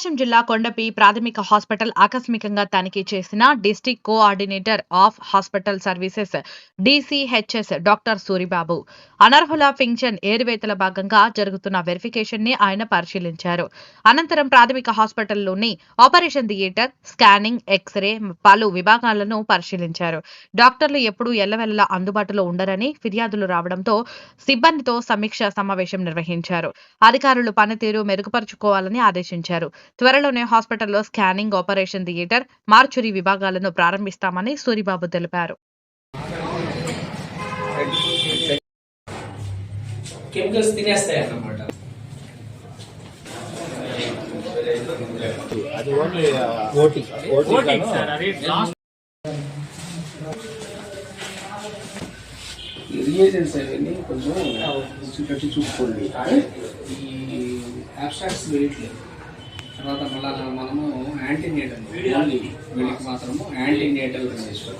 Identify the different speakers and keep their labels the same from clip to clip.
Speaker 1: ప్రకాశం జిల్లా కొండపి ప్రాథమిక హాస్పిటల్ ఆకస్మికంగా తనిఖీ చేసిన district coordinator of hospital services DCHS doctor Suribabu. అనర్హుల పింఛన్ ఏరివేతల భాగంగా జరుగుతున్న వెరిఫికేషన్ని ఆయన పరిశీలించారు. అనంతరం ప్రాథమిక హాస్పిటల్లోని operation theatre scanning x ray పలు విభాగాలను పరిశీలించారు. డాక్టర్లు ఎప్పుడూ ఎల్లవెల్లలా అందుబాటులో ఉండరని ఫిర్యాదులు రావడంతో సిబ్బందితో సమీక్ష సమావేశం నిర్వహించారు. అధికారులు పనితీరు మెరుగుపరుచుకోవాలని ఆదేశించారు. త్వరలోనే హాస్పిటల్లో స్కానింగ్ ఆపరేషన్ థియేటర్ మార్చురీ విభాగాలను ప్రారంభిస్తామని సూరిబాబు తెలిపారు.
Speaker 2: కెమికల్స్ తినేస్తాయి అన్నమాట
Speaker 3: అది ఓన్లీ ఓటీ ఓటీ
Speaker 4: సార్ అది లాస్ట్.
Speaker 2: రియేజెంట్స్ అవన్నీ కొంచెం చూసుకోండి. ఈ అబ్స్ట్రాక్ట్స్ వేయట్లేదు తర్వాత మళ్ళా మనము యాంటీనేటల్ వీళ్ళకి మాత్రము antenatal register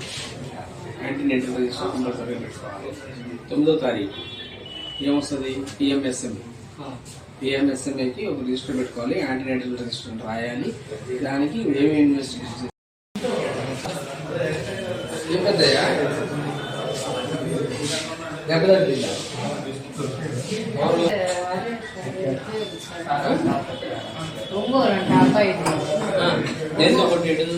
Speaker 2: antenatal register compulsory పెట్టుకోవాలి. తొమ్మిదో తారీఖు. ఏమొస్తుంది? పిఎంఎస్ఎం పిఎంఎస్ఎంఏకి ఒక రిజిస్టర్ పెట్టుకోవాలి. యాంటీనేటల్ రిజిస్టర్ రాయాలి. దానికి ఏమి ఇన్వెస్టిగేషన్ ఏం పెద్దయ్యా?
Speaker 5: అబ్బాయి
Speaker 2: కొట్టాడు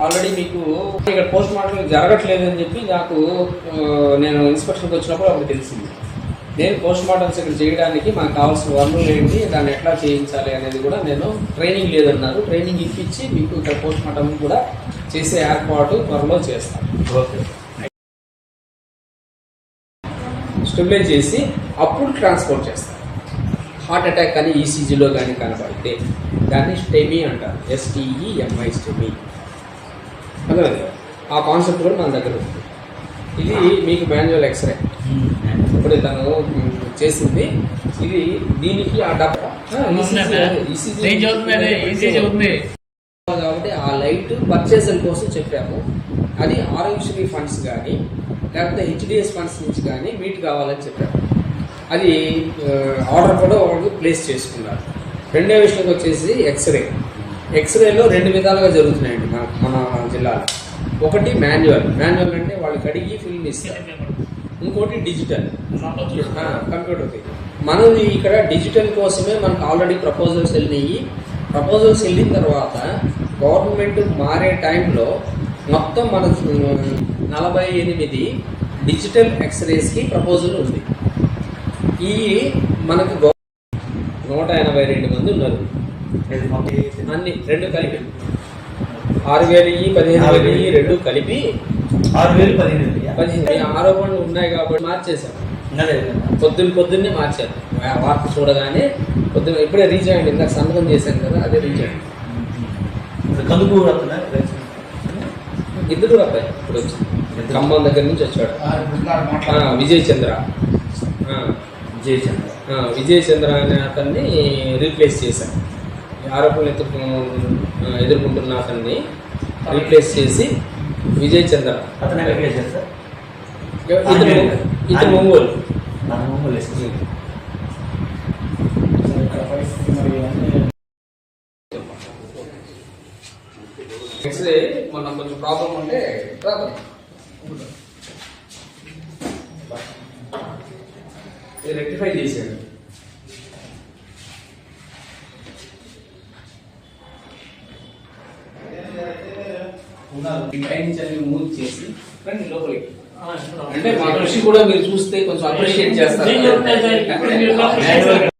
Speaker 2: ఆల్రెడీ మీకు ఇక్కడ పోస్ట్ మార్టం జరగట్లేదు అని చెప్పి నాకు నేను ఇన్స్పెక్షన్కి వచ్చినప్పుడు అప్పుడు తెలిసింది. నేను పోస్ట్ మార్టమ్స్ ఇక్కడ చేయడానికి మాకు కావాల్సిన వనరులు ఏంటి దాన్ని ఎట్లా చేయించాలి అనేది కూడా నేను ట్రైనింగ్ లేదన్నారు. ట్రైనింగ్ ఇప్పించి మీకు ఇక్కడ పోస్ట్ మార్టం కూడా చేసే ఏర్పాటు త్వరలో చేస్తాను
Speaker 3: ఓకే.
Speaker 2: స్టెబిలైజ్ చేసి అప్పుడు ట్రాన్స్పోర్ట్ చేస్తారు హార్ట్ అటాక్ కానీ ఈసీజీలో కానీ కనబడితే దాన్ని స్టెమీ అంటారు. STE MI STEMI. అర్థమైంది? ఆ కాన్సెప్ట్ కూడా మన దగ్గర ఉంది. ఇది మీకు మాన్యువల్ ఎక్స్రే. ఇప్పుడు తను చేసింది. ఇది దీనికి ఆ డబ్బా. కాబట్టి ఆ లైట్ పర్చేజల్ కోసం చెప్పాము. అది ఆరోగ్యశ్రీ ఫండ్స్ కానీ లేకపోతే హెచ్డిఎస్ ఫండ్స్ నుంచి కానీ మీట్ కావాలని చెప్పాము. అది ఆర్డర్ కూడా వాళ్ళు ప్లేస్ చేసుకున్నారు. రెండో విషయంకి వచ్చేసి ఎక్స్రే. ఎక్స్రేలో రెండు విధాలుగా జరుగుతున్నాయండి మన మన జిల్లాలో. ఒకటి మాన్యువల్. మాన్యువల్ అంటే వాళ్ళు కడిగి ఫిల్మ్ ఇస్తారు. ఇంకోటి డిజిటల్. కంప్యూటర్ది మనది ఇక్కడ డిజిటల్ కోసమే మనకు ఆల్రెడీ ప్రపోజల్స్ వెళ్ళినాయి. ప్రపోజల్స్ వెళ్ళిన తర్వాత గవర్నమెంట్ మారే టైంలో మొత్తం మన నలభై ఎనిమిది డిజిటల్ ఎక్స్రేస్కి ప్రపోజల్ ఉంది. ఈ మనకు నూట ఎనభై రెండు మంది ఉన్నారు. అన్ని రెండు కలిపి. ఆరు వేలు ఈ పదిహేను వేలు ఈ రెండు కలిపి
Speaker 3: ఆరు వేలు పదిహేను.
Speaker 2: పదిహేను ఆరోపణలు ఉన్నాయి కాబట్టి మార్చేశాం. పొద్దున్న పొద్దున్నే మార్చారు. వార్త చూడగానే పొద్దున్న ఇప్పుడే రీచ్ అయ్యండి ఇందాక సంతకం చేశాను కదా అదే రీచ్ అయ్యండి
Speaker 3: వస్తున్నారు
Speaker 2: ఇద్దరు అబ్బాయి ఇప్పుడు వచ్చి ఖమ్మం దగ్గర నుంచి వచ్చాడు. విజయ్ చంద్ర ఆ,
Speaker 3: జయచంద్ర
Speaker 2: ఆ, విజయ్ చంద్ర అనే అతన్ని రీప్లేస్ చేశాను ఆరోపణలు ఎదుర్కొ ఎదుర్కొంటున్న అతన్ని రీప్లేస్ చేసి విజయ్ చంద్ర
Speaker 3: అతను వేశారు సార్?
Speaker 2: ఇతను ఇతను ఒంగోలు
Speaker 3: వేసేసి
Speaker 2: ఎక్స్రే మొన్న కొంచెం ప్రాబ్లం ఉంటే రాదు. రెక్టిఫై చేశాడు. ఈ పై నుంచి అన్ని మూవ్ చేసి రండి లోపలికి. అంటే మా కూడా మీరు చూస్తే కొంచెం అప్రిషియేట్ చేస్తారు.